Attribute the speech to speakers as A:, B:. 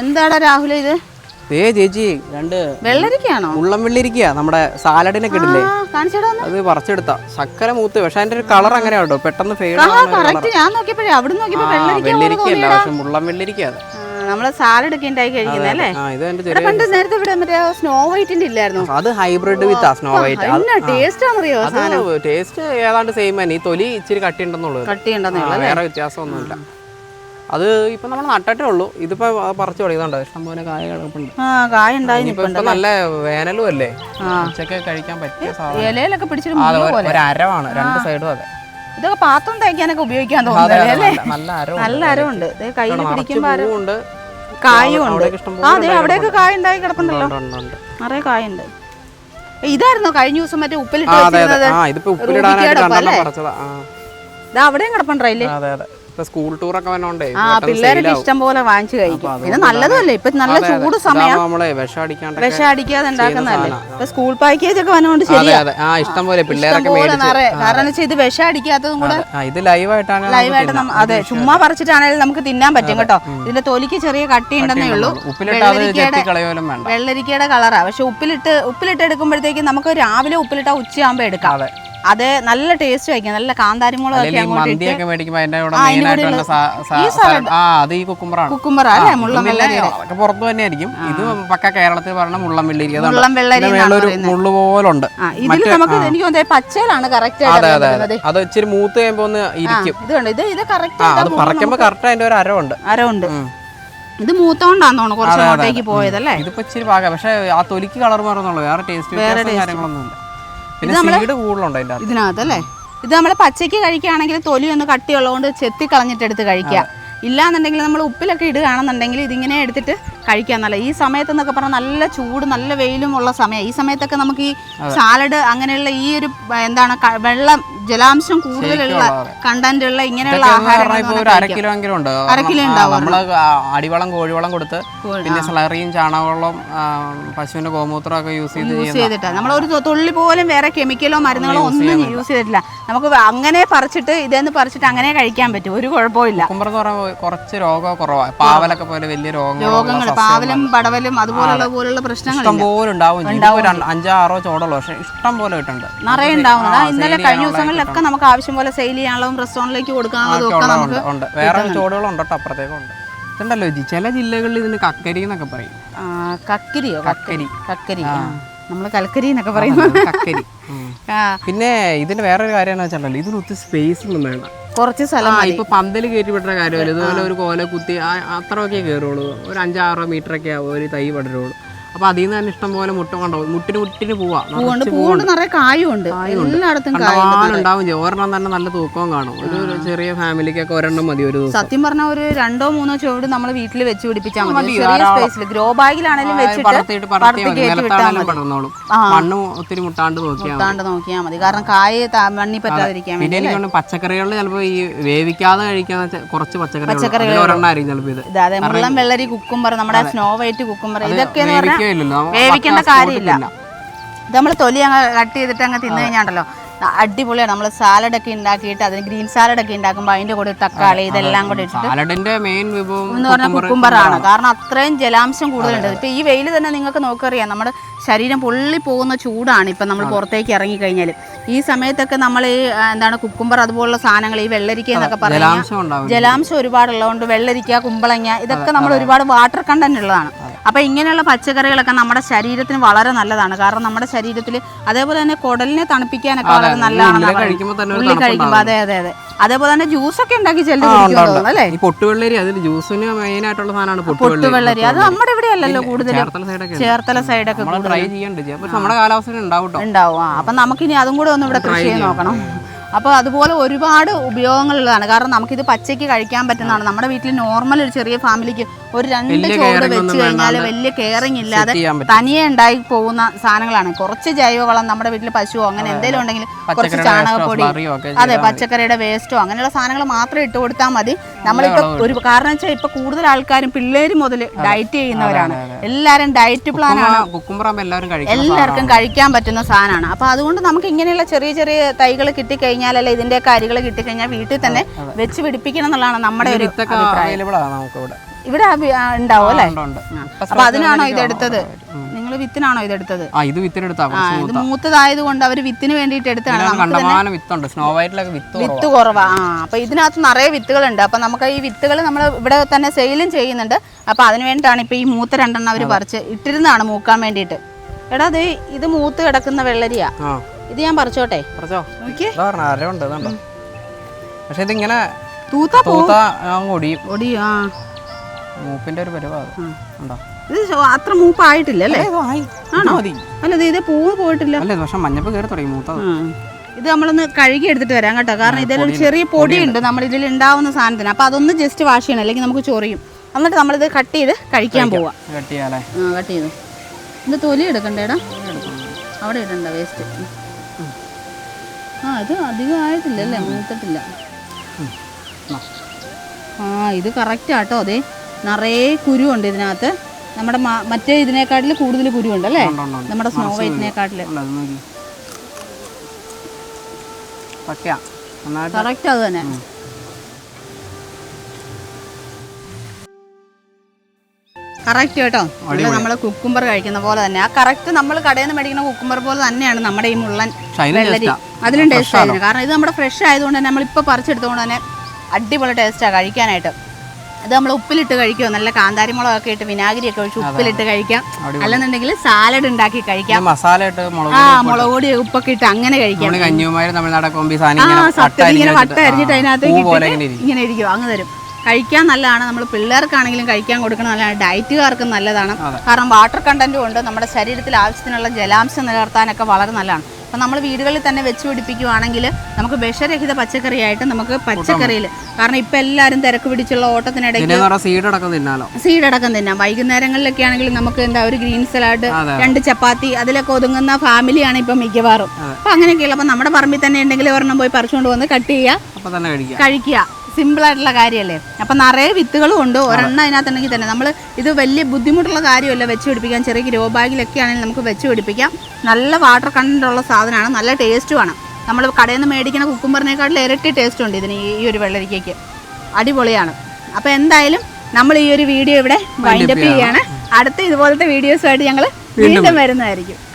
A: എന്താടാ രാഹുല ഇത്?
B: ഏ ചേച്ചി രണ്ട്
A: വെള്ളരിക്കയാണോ?
B: ഉള്ളം വെള്ളിരിക്കുക നമ്മുടെ സാലഡിനൊക്കെ ഇടില്ലേ? അത് പറിച്ചെടുത്ത. ശക്കര മൂത്ത് പക്ഷെ അതിന്റെ ഒരു കളർ അങ്ങനെ ഉണ്ടോ? പെട്ടെന്ന് ഫെയ്ഡ്
A: ആ കറക്റ്റ് ഞാൻ നോക്കിയപ്പോഴേ അവിടെ നോക്കിയപ്പോ വെള്ളരിക്ക പോലെ
B: വെള്ളിരിക്കല്ല
A: തോന്നിയടാ.
B: പക്ഷെ മുള്ളം വെള്ളിരിക്കുക അത്
A: സാലഡ് ഒക്കെ പണ്ട് നേരത്തെ ഇവിടെ മറ്റേ സ്നോ വൈറ്റിന്റെ ഇല്ലായിരുന്നു.
B: അത് hybrid with snow white
A: taste ആണെന്നറിയോ സാധനം?
B: ടേസ്റ്റ് ഏതാണ്ട് സെയിം തന്നെ. ഈ തൊലി ഇച്ചിരി കട്ടി ഉണ്ടെന്നുള്ളൂ
A: കട്ടി ഉണ്ടെന്നേ
B: ആ, വേറെ വ്യത്യാസമൊന്നുമില്ല. അത് ഇപ്പൊ നമ്മൾ നട്ടിട്ടേ ഉള്ളൂ. ഇതിപ്പോ പറിച്ചു തുടങ്ങിയതുണ്ടോ? ഇഷ്ടംപോലെ കായ കിടപ്പുണ്ട്.
A: ആ കായ ഉണ്ടായി
B: ഇപ്പൊ നല്ല വേനലും അല്ലേ? ഉച്ചയ്ക്ക് കഴിക്കാൻ പറ്റിയ സാധനം.
A: ഇലയിലൊക്കെ പിടിച്ചിട്ട്
B: ഒരു- അരവാണ് രണ്ട് സൈഡും അതെ.
A: ഇതൊക്കെ പാത്രം തയ്ക്കാനൊക്കെ ഉപയോഗിക്കാൻ തോന്നുന്നു
B: ഇതായിരുന്നു
A: അല്ലേ?
B: നല്ല- നല്ല
A: നല്ല അരവുണ്ട്. കയ്യിൽ
B: നിറച്ച്
A: പിടിക്കുമ്പോ അര
B: പൂവുണ്ട്.
A: കായും ഉണ്ട്. ആ അതെ അവിടെയൊക്കെ കായ ഉണ്ടായി കിടപ്പുണ്ടല്ലോ. നിറയെ കായുണ്ട്. ഏ, കഴിഞ്ഞ ദിവസം മറ്റേ ഉപ്പിലിട്ട് വെച്ചിരുന്നത്? അവിടെയും കിടപ്പുണ്ടല്ലേ
B: അതെ അതെ. സ്കൂൾ ടൂറൊക്കെ വന്നോണ്ടേ
A: ആ പിള്ളേരൊക്കെ ഇഷ്ടം പോലെ വാങ്ങിച്ചു കഴിക്കും. പിന്നെ നല്ലതല്ലേ? ഇപ്പൊ നല്ല ചൂട് സമയം.
B: വിഷം
A: അടിക്കാതെ ഉണ്ടാക്കുന്നതല്ലേ? ഇപ്പൊ സ്കൂൾ പാക്കേജ് ഒക്കെ വന്നോണ്ട്
B: അതെ
A: ശരിയാ.
B: ആ ഇഷ്ടം പോലെ പിള്ളേരൊക്കെ
A: കാരണം വെച്ചാൽ ഇത് വിഷം അടിക്കാത്തതും കൂടെ
B: ഇത് ലൈവായിട്ടാണ്
A: ലൈവായിട്ട് അതെ ചുമ്മാ പറിച്ചിട്ടാണെങ്കിലും നമുക്ക് തിന്നാൻ പറ്റും കേട്ടോ. ഇതിന്റെ തൊലിക്ക് ചെറിയ കട്ടി ഉണ്ടെന്നേ ഉള്ളൂ. വെള്ളരിക്കയുടെ കളറാ പക്ഷെ ഉപ്പിലിട്ട് ഉപ്പിലിട്ട് എടുക്കുമ്പോഴത്തേക്ക് നമുക്ക് രാവിലെ ഉപ്പിലിട്ടാ ഉച്ചയാകുമ്പോ എടുക്കാം.
B: അതെ
A: നല്ല ടേസ്റ്റ് വയ്ക്കാം നല്ല കാന്താരിമുളകൊക്കെ
B: മന്തിയൊക്കെ മേടിക്കുമ്പോൾ അതിന്റെ കൂടെ മെയിൻ
A: ആയിട്ടുള്ള.
B: ആ അത് ഈ കുക്കുമ്പറാണ്.
A: അല്ലേ? മുള്ളം വെള്ളരി
B: അതൊക്കെ പുറത്തു ഇത് പക്ക കേരളത്തിൽ പറയുന്ന മുള്ളം വെള്ളരി
A: മുള്ളം വെള്ളരി
B: മുള്ളു പോലുണ്ട്.
A: ഇതിൽ നമുക്ക് എനിക്ക് തോന്നുന്നത് പച്ചയിലാണ് കറക്റ്റ്
B: അതെ
A: ആയിട്ട്
B: അതെ അതെ അത്. ഇച്ചിരി മൂത്ത് ഒന്ന് ഇരിക്കും.
A: ഇത് കണ്ടോ? ഇത് ഇത് കറക്റ്റ്
B: അത് പറിക്കുമ്പോ കറക്റ്റ് അതിന്റെ ഒരു അരവുണ്ട്.
A: അരവുണ്ട്.
B: ഉം.
A: ഇത് മൂത്തോണ്ടാന്ന് തോന്നുന്നു കുറച്ച് അങ്ങോട്ടേക്ക് പോയതല്ലേ?
B: ഇതിപ്പോ ഇച്ചിരി ഭാഗം പക്ഷെ ആ തൊലിക്ക് കളർ മാറുന്നുള്ളൂ. വേറെ ടേസ്റ്റ് വേറെ കാര്യങ്ങളൊന്നും ഇല്ല. പിന്നെ സീഡ് കൂടുതലുണ്ട് അതിന്റെ അകത്ത്.
A: ഇതിനകത്തല്ലേ ഇത് നമ്മൾ പച്ചയ്ക്ക് കഴിക്കുകയാണെങ്കിൽ തൊലി ഒന്ന് കട്ടിയുള്ളതുകൊണ്ട് ചെത്തി കളഞ്ഞിട്ട് എടുത്ത് കഴിക്കുക. ഇല്ലാന്നുണ്ടെങ്കിൽ നമ്മൾ ഉപ്പിലൊക്കെ ഇടുകയാണെന്നുണ്ടെങ്കിൽ ഇതിങ്ങനെ എടുത്തിട്ട് കഴിക്കാൻ നല്ല ഈ സമയത്ത് എന്നൊക്കെ പറഞ്ഞാൽ നല്ല ചൂട് നല്ല വെയിലും ഉള്ള സമയം. ഈ സമയത്തൊക്കെ നമുക്ക് ഈ സാലഡ് അങ്ങനെയുള്ള ഈ ഒരു ആ, എന്താണ് ക- വെള്ളം ജലാംശം കൂടുതലുള്ള
B: കണ്ടന്റുള്ള
A: കണ്ടന്റ് ഉള്ള ഇങ്ങനെയുള്ള
B: ആഹാരം അര കിലോ എങ്കിലും ഉണ്ട്.
A: അര കിലോ ഉണ്ടാവും.
B: ആ അടിവളം കോഴിവളം കൊടുത്ത് പിന്നെ സ്ലറിയും ചാണകവെള്ളം പശുവിന്റെ ഗോമൂത്രം ഒക്കെ യൂസ് ചെയ്ത്
A: യൂസ്
B: ചെയ്യുന്ന
A: ചെയ്തിട്ട് നമ്മൾ ഒരു തുള്ളി പോലും വേറെ കെമിക്കലോ മരുന്നുകളോ ഒന്നും യൂസ് ചെയ്തിട്ടില്ല. നമുക്ക് അങ്ങനെ പറിച്ചിട്ട് ഇതെന്ന് പറിച്ചിട്ട് അങ്ങനെ കഴിക്കാൻ പറ്റും. ഒരു കുഴപ്പമില്ല.
B: പറയുമ്പോൾ കുറച്ച് രോഗം കുറവാണ് പാവലൊക്കെ പോലെ വലിയ രോഗങ്ങൾ
A: രോഗങ്ങൾ പാവലും പടവലും അതുപോലുള്ള പോലുള്ള പ്രശ്നങ്ങൾ
B: ഇഷ്ടം പോലെ ഉണ്ടാവും. അഞ്ചാറോ ചോടുള്ളൂ. പക്ഷെ ഇഷ്ടം പോലെ കിട്ടുന്നുണ്ട്
A: നിറയെ ഉണ്ടാവുന്നത് ഇന്നലെ കഴിഞ്ഞ
B: ചെയ്യാനുള്ള
A: ദിവസങ്ങളിലൊക്കെ നമുക്ക് ആവശ്യം പോലെ സെയിൽ ചെയ്യാനുള്ളതും റെസ്റ്റോറന്റിലേക്ക് കൊടുക്കാനുള്ളതും ഒക്കെ നമുക്ക്
B: ഉണ്ട്. വേറെ ചോടുകളുണ്ട് കേട്ടോ അപ്പുറത്തേക്കും ഉണ്ട്. ഇതുണ്ടല്ലോ ജി ചില ജില്ലകളിൽ ഇതിന് കക്കരി എന്നൊക്കെ പറയും.
A: കക്കരിയോ?
B: കക്കരി.
A: കക്കരി നമ്മൾ കൽക്കരി എന്നൊക്കെ പറയുന്നു
B: കക്കരി. പിന്നെ ഇതിന്റെ വേറൊരു കാര്യം എന്ന് വെച്ചാൽ ഇതിന് ഒത്തിരി സ്പേസ് ഒന്നും വേണം
A: കുറച്ച് സ്ഥലം
B: ഇപ്പൊ പന്തൽ കയറ്റി വിട്ട കാര്യമല്ല ഇതുപോലെ ഒരു കോല കുത്തി അത്രയൊക്കെ കയറുള്ളൂ. ഒരു അഞ്ചാറോ മീറ്ററൊക്കെ ആവും. ഒരു തൈ പടരുള്ളൂ. അപ്പൊ അതിൽ നിന്ന് തന്നെ ഇഷ്ടം പോലെ മുട്ട കൊണ്ടുപോകും മുട്ടിന് മുട്ടിന് പോവാ.
A: പൂവുണ്ട്. പൂവുണ്ട്. നിറയെ കായും ഉണ്ട് എല്ലായിടത്തും കായുണ്ട്
B: ഉണ്ടാവും ചെയ്യും. ഒരെണ്ണം തന്നെ നല്ല തൂക്കവും കാണും. ഒരു ചെറിയ ഫാമിലിക്കൊക്കെ ഒരെണ്ണം മതി ഒരു
A: സത്യം പറഞ്ഞ ഒരു രണ്ടോ മൂന്നോ ചുവട് നമ്മൾ വീട്ടിൽ വെച്ച് പിടിപ്പിച്ചാൽ മതി. ചെറിയ സ്പേസിൽ ഗ്രോ ബാഗിലാണെങ്കിലും വെച്ചിട്ട്.
B: പടർന്നോളും. മണ്ണ് ഒത്തിരി മുട്ടാണ്ട് നോക്കിയാൽ മതി.
A: നോക്കിയാൽ മതി. കാരണം കായ മണ്ണി പറ്റാതിരിക്കാൻ
B: പിന്നെ എനിക്ക് പച്ചക്കറികളിൽ ചിലപ്പോൾ ഈ വേവിക്കാതെ വെച്ചാൽ കുറച്ച് പച്ചക്കറികൾ. ഒരെണ്ണമായിരിക്കും ചിലപ്പോൾ ഇത്.
A: ഇത് അതെ. മുള്ളം വെള്ളരി കുക്കുംബർ നമ്മുടെ സ്നോ വൈറ്റ് കുക്കുംബർ ഇതൊക്കെ എന്ന് പറഞ്ഞാൽ
B: വേവിക്കുകയില്ലല്ലോ
A: വേവിക്കേണ്ട കാര്യമില്ല. നമ്മൾ തൊലി അങ്ങ് കട്ട് ചെയ്തിട്ട് അങ്ങ് തിന്നു കഴിഞ്ഞാണ്ടല്ലോ. അടിപൊളിയാണ് നമ്മൾ സാലഡ് ഒക്കെ ഉണ്ടാക്കിയിട്ട് അതിന് ഗ്രീൻ സാലഡ് ഒക്കെ ഉണ്ടാക്കുമ്പോൾ അതിന്റെ കൂടെ തക്കാളി ഇതെല്ലാം കൂടെ ഇട്ടിട്ട്
B: സാലഡിന്റെ മെയിൻ വിഭവം
A: എന്ന് പറഞ്ഞാൽ കുക്കുംബറാണ്. കാരണം അത്രയും ജലാംശം കൂടുതലുണ്ട്. ഇപ്പൊ ഈ വെയിൽ തന്നെ നിങ്ങൾക്ക് നോക്കറിയാം. നമ്മുടെ ശരീരം പൊള്ളി പോകുന്ന ചൂടാണ് ഇപ്പൊ നമ്മൾ പുറത്തേക്ക് ഇറങ്ങി കഴിഞ്ഞാൽ ഈ സമയത്തൊക്കെ നമ്മൾ ഈ എന്താണ് കുക്കുംബർ അതുപോലുള്ള സാധനങ്ങൾ ഈ വെള്ളരിക്ക എന്നൊക്കെ പറയുന്നത്
B: ജലാംശം
A: ഒരുപാടുള്ളതുകൊണ്ട് വെള്ളരിക്ക കുമ്പളങ്ങ ഇതൊക്കെ നമ്മൾ ഒരുപാട് വാട്ടർ കണ്ടന്റ് ഉള്ളതാണ്. അപ്പൊ ഇങ്ങനെയുള്ള പച്ചക്കറികളൊക്കെ നമ്മുടെ ശരീരത്തിന് വളരെ നല്ലതാണ്. കാരണം നമ്മുടെ ശരീരത്തിൽ അതേപോലെ തന്നെ കുടലിനെ തണുപ്പിക്കാനൊക്കെ വളരെ നല്ലതാണ്
B: ഉള്ളി കഴിക്കുമ്പോൾ
A: അതെ അതെ അതെ. അതേപോലെ തന്നെ ജ്യൂസൊക്കെ ഉണ്ടാക്കി ചെല്ലുന്നു അല്ലേ?
B: പൊട്ടുവെള്ളരി ജ്യൂസിന് മെയിൻ ആയിട്ടുള്ള സാധനമാണ് പൊട്ടുവെള്ളരി.
A: അത് നമ്മുടെ ഇവിടെ അല്ലല്ലോ കൂടുതലും.
B: ചേർത്തല സൈഡൊക്കെ ട്രൈ ചെയ്യണ്ടേ. നമ്മുടെ ഉണ്ടാവും
A: ഉണ്ടാവും. അപ്പം നമുക്കിനി അതും കൂടെ ഒന്ന് ഇവിടെ കൃഷി ചെയ്ത് നോക്കണം. അപ്പോൾ അതുപോലെ ഒരുപാട് ഉപയോഗങ്ങളുള്ളതാണ്. കാരണം നമുക്കിത് പച്ചയ്ക്ക് കഴിക്കാൻ പറ്റുന്നതാണ്. നമ്മുടെ വീട്ടിൽ നോർമൽ ഒരു ചെറിയ ഫാമിലിക്ക് ഒരു രണ്ട് ചോറ് വെച്ച് കഴിഞ്ഞാൽ വലിയ കെയറിങ് ഇല്ലാതെ തനിയെ ഉണ്ടായി പോകുന്ന സാധനങ്ങളാണ്. കുറച്ച് ജൈവവളം നമ്മുടെ വീട്ടിൽ പശുവോ അങ്ങനെ എന്തെങ്കിലും ഉണ്ടെങ്കിൽ കുറച്ച് ചാണകപ്പൊടി അതെ പച്ചക്കറിയുടെ വേസ്റ്റോ അങ്ങനെയുള്ള സാധനങ്ങൾ മാത്രം ഇട്ട് കൊടുത്താൽ മതി. നമ്മളിപ്പോ ഒരു കാരണം വെച്ചാൽ ഇപ്പൊ കൂടുതൽ ആൾക്കാരും പിള്ളേര് മുതൽ ഡയറ്റ് ചെയ്യുന്നവരാണ്. എല്ലാരും ഡയറ്റ് പ്ലാൻ ആണ്.
B: എല്ലാവരും
A: എല്ലാവർക്കും കഴിക്കാൻ പറ്റുന്ന സാധനമാണ്. അപ്പൊ അതുകൊണ്ട് നമുക്ക് ഇങ്ങനെയുള്ള ചെറിയ ചെറിയ തൈകൾ കിട്ടിക്കഴിഞ്ഞാൽ അല്ലെ ഇതിന്റെ കാര്യങ്ങൾ കിട്ടിക്കഴിഞ്ഞാൽ വീട്ടിൽ തന്നെ വെച്ച് പിടിപ്പിക്കണം എന്നുള്ളതാണ് നമ്മുടെ ഒരു
B: അഭിപ്രായം. ഇവിടെ
A: ഉണ്ടാവും അല്ലേ? അപ്പൊ അതിനാണോ ഇതെടുത്തത്? നിങ്ങൾ വിത്തിനാണോ ഇതെടുത്തത്?
B: ആ ഇത് വിത്തിനെടുത്താ
A: ഇത് മൂത്തതായത് കൊണ്ട് അവർ വിത്തിന് വേണ്ടിയിട്ട് എടുത്താണ്
B: വിത്തുണ്ട്. സ്നോ വൈറ്റിലൊക്കെ വിത്ത്
A: വിത്ത് കുറവാ. ആ അപ്പൊ ഇതിനകത്ത് നിറയെ വിത്തുകളുണ്ട്. അപ്പൊ നമുക്ക് ഈ വിത്തുകൾ നമ്മൾ ഇവിടെ തന്നെ സെയിലും ചെയ്യുന്നുണ്ട്. അപ്പൊ അതിന് വേണ്ടിയിട്ടാണ് ഇപ്പൊ ഈ മൂത്ത രണ്ടെണ്ണം അവർ പറിച്ച് ഇട്ടിരുന്നാണ് മൂക്കാൻ വേണ്ടിയിട്ട്. എടാ ദേ ഇത് മൂത്ത് കിടക്കുന്ന വെള്ളരിയാ. ഇത് ഞാൻ പറിച്ചോട്ടെ?
B: പക്ഷെ ഇതിങ്ങനെ
A: തൂത്താ
B: അങ്ങ് ഒടിയും
A: ആ.
B: മൂപ്പിന്റെ ഒരു. ഉണ്ടോ?
A: ഇത് അത്ര മൂപ്പായിട്ടില്ല അല്ലേ? ആണോ? അല്ല ഇത് ഇത് പൂവ് പോയിട്ടില്ല.
B: അല്ല പക്ഷെ മഞ്ഞപ്പ് കയറി തുടങ്ങി മൂത്തത്.
A: ഇത് നമ്മളൊന്ന് കഴുകി എടുത്തിട്ട് വരാം കേട്ടോ. കാരണം ഇതിലൊരു ചെറിയ പൊടിയുണ്ട്. നമ്മൾ ഇതിൽ ഉണ്ടാവുന്ന സാധനത്തിന്. അപ്പൊ അതൊന്ന് ജസ്റ്റ് വാഷ് ചെയ്യണം. അല്ലെങ്കിൽ നമുക്ക് ചൊറിയും. എന്നിട്ട് നമ്മളിത് കട്ട് ചെയ്ത് കഴിക്കാൻ പോവാം. കട്ട് ചെയ്ത്. ഇത് തൊലി എടുക്കണ്ടേടാ അവിടെ ഇടണ്ട വേസ്റ്റ് ആ ഇത് അധികം ആയിട്ടില്ല അല്ലേ? മൂത്തിട്ടില്ല. ആ ഇത് കറക്റ്റ് ആട്ടോ അതെ. നിറയെ കുരുവുണ്ട് ഇതിനകത്ത്. നമ്മുടെ മറ്റേ ഇതിനേക്കാട്ടിൽ കൂടുതൽ കുരുവുണ്ട് അല്ലേ. നമ്മുടെ സ്നോ വൈറ്റിനെക്കാട്ടിൽ കറക്റ്റ് അത് തന്നെ. കറക്റ്റ് കേട്ടോ. നമ്മൾ കുക്കുംബർ കഴിക്കുന്ന പോലെ തന്നെ. ആ കറക്റ്റ് നമ്മൾ കടയിൽ നിന്ന് മേടിക്കുന്ന കുക്കുംബർ പോലെ തന്നെയാണ് നമ്മുടെ ഈ മുള്ളൻ വെള്ളരി.
B: അതിനും
A: അതിലും ടേസ്റ്റ് ആയിരുന്നു. കാരണം ഇത് നമ്മുടെ ഫ്രഷ് ആയതുകൊണ്ട് തന്നെ നമ്മളിപ്പോൾ പറിച്ചെടുത്തുകൊണ്ട് തന്നെ അടിപൊളി ടേസ്റ്റാണ് കഴിക്കാനായിട്ട്. ഇത് നമ്മൾ ഉപ്പിലിട്ട് കഴിക്കുമോ നല്ല കാന്താരി മുളകൊക്കെ ഇട്ട് വിനാഗിരി ഒക്കെ ഒഴിച്ച് ഉപ്പിലിട്ട് കഴിക്കാം. അല്ലെന്നുണ്ടെങ്കിൽ സാലഡ് ഉണ്ടാക്കി കഴിക്കാം.
B: മസാല ഇട്ട്
A: ആ മുളക് പൊടി ഉപ്പൊക്കെ ഇട്ട് അങ്ങനെ കഴിക്കാം.
B: സാധനം
A: ആ
B: ഇങ്ങനെ
A: സത്യം ഇങ്ങനെ വട്ട അരിഞ്ഞിട്ട് അതിനകത്തേക്ക്
B: ഇങ്ങനെ ഇരിക്കും.
A: അങ്ങ് തരും. കഴിക്കാൻ നല്ലതാണ്. നമ്മൾ പിള്ളേർക്കാണെങ്കിലും കഴിക്കാൻ കൊടുക്കണം. നല്ലതാണ് ഡയറ്റുകാർക്കും നല്ലതാണ്. കാരണം വാട്ടർ കണ്ടന്റും ഉണ്ട്. നമ്മുടെ ശരീരത്തിൽ ആവശ്യത്തിനുള്ള ജലാംശം നിലനിർത്താനൊക്കെ വളരെ നല്ലതാണ്. അപ്പം നമ്മൾ വീടുകളിൽ തന്നെ വെച്ച് പിടിപ്പിക്കുവാണെങ്കിൽ നമുക്ക് വിഷരഹിത പച്ചക്കറിയായിട്ട് നമുക്ക് പച്ചക്കറിയിൽ കാരണം ഇപ്പം എല്ലാവരും തിരക്ക് പിടിച്ചുള്ള ഓട്ടത്തിനിടയ്ക്ക്
B: സീഡ് അടക്കം
A: തിന്നാം. വൈകുന്നേരങ്ങളിലൊക്കെ ആണെങ്കിൽ നമുക്ക് എന്താ ഒരു ഗ്രീൻ സലാഡ് രണ്ട് ചപ്പാത്തി അതിലൊക്കെ ഒതുങ്ങുന്ന ഫാമിലിയാണ് ഇപ്പം മിക്കവാറും. അപ്പം അങ്ങനെയൊക്കെയുള്ള അപ്പം നമ്മുടെ പറമ്പിൽ തന്നെ ഉണ്ടെങ്കിൽ ഒരെണ്ണം പോയി പറിച്ചുകൊണ്ട് വന്ന് കട്ട് ചെയ്യുക കഴിക്കുക. സിമ്പിൾ ആയിട്ടുള്ള കാര്യമല്ലേ അപ്പം നിറയെ വിത്തുകളും ഉണ്ട്. ഒരെണ്ണം അതിനകത്തുണ്ടെങ്കിൽ തന്നെ നമ്മൾ ഇത് വലിയ ബുദ്ധിമുട്ടുള്ള കാര്യമല്ല വെച്ച് പിടിപ്പിക്കാൻ. ചെറിയ ഗ്രോ ബാഗിലൊക്കെ ആണെങ്കിൽ നമുക്ക് വെച്ച് പിടിപ്പിക്കാം. നല്ല വാട്ടർ കണ്ടന്റ് ഉള്ള സാധനമാണ്. നല്ല ടേസ്റ്റുമാണ് നമ്മൾ കടയിൽ നിന്ന് മേടിക്കുന്ന കുക്കുംബറിനേക്കാട്ടിൽ ഇരട്ടി ടേസ്റ്റ് ഉണ്ട് ഇതിന് ഈ- ഈ ഒരു വെള്ളരിക്കയ്ക്ക്. അടിപൊളിയാണ്. അപ്പോൾ എന്തായാലും നമ്മൾ ഈ ഒരു വീഡിയോ ഇവിടെ വൈൻഡപ്പ് ചെയ്യാണ്. അടുത്ത ഇതുപോലത്തെ വീഡിയോസുമായിട്ട് ഞങ്ങൾ വീണ്ടും വരുന്നതായിരിക്കും.